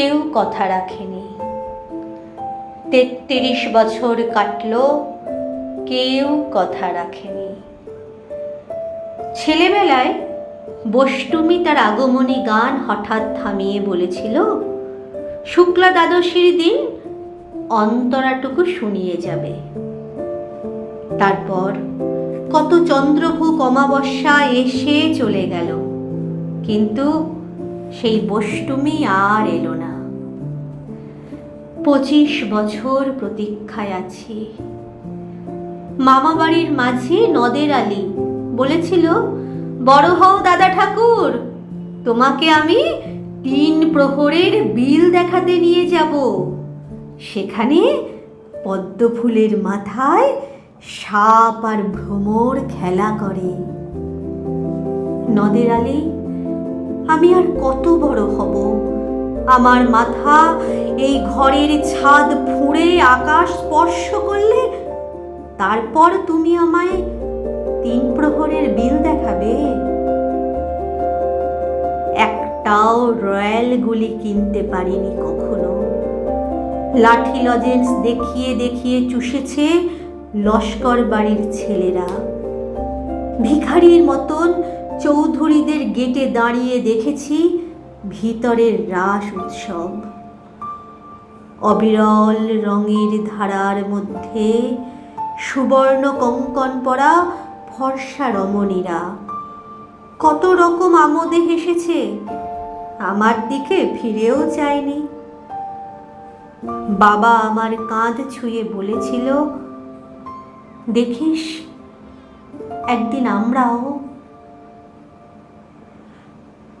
কেউ কথা রাখেনি। তেত্রিশ বছর কাটল, কেউ কথা রাখেনি। ছেলেবেলায় বষ্টমী তার আগমনী গান হঠাৎ থামিয়ে বলেছিল, শুক্লা দ্বাদশীর দিন অন্তরাটুকু শুনিয়ে যাবে। তারপর কত চন্দ্রভূক অমাবস্যা এসে চলে গেল, কিন্তু সেই বষ্টমী আর এলো না। পঁচিশ বছর প্রতীক্ষায় আছি। মামা বাড়ির মাঝে নদের আলী। বলেছিল, বড় হও দাদা ঠাকুর, তোমাকে আমি তিন প্রহরের বিল দেখাতে নিয়ে যাব। সেখানে পদ্ম ফুলের মাথায় সাপ আর ভ্রমর খেলা করে। নদের আলী আমি আর কত বড় হব? আমার মাথা এই ঘরের ছাদ ফুঁড়ে আকাশ স্পর্শ করলে তারপর তুমি আমায় তিন প্রহরের বিল দেখাবে। একটাও রয়্যাল গুলি কিনতে পারিনি কখনো। লাঠি লজেন্স দেখিয়ে দেখিয়ে চুষেছে লস্কর বাড়ির ছেলেরা। ভিখারির মতন চৌধুরীদের গেটে দাঁড়িয়ে দেখেছি ভিতরের রাস উৎসব। অবিরল রঙের ধারার মধ্যে সুবর্ণ কঙ্কন পরা ফর্সা রমণীরা। কত রকম আমোদে হেসেছে, আমার দিকে ফিরেও চায়নি। বাবা আমার কাঁধ ছুঁয়ে বলেছিল, দেখিস, একদিন আমরাও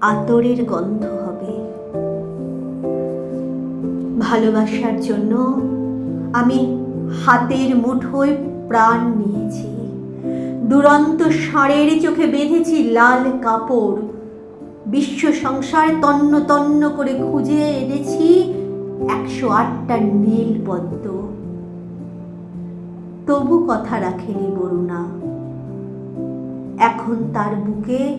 আতরের গন্ধ হবে। ভালোবাসার জন্য আমি হাতের মুঠোয় প্রাণ নিয়েছি। দুরন্ত ষাঁড়ের চোখে বেঁধেছি লাল কাপড়। বিশ্ব সংসার তন্ন তন্ন করে খুঁজে এনেছি একশো আটটা নীল পদ্ম। তবু কথা রাখেনি বরুণা। এখন তার বুকে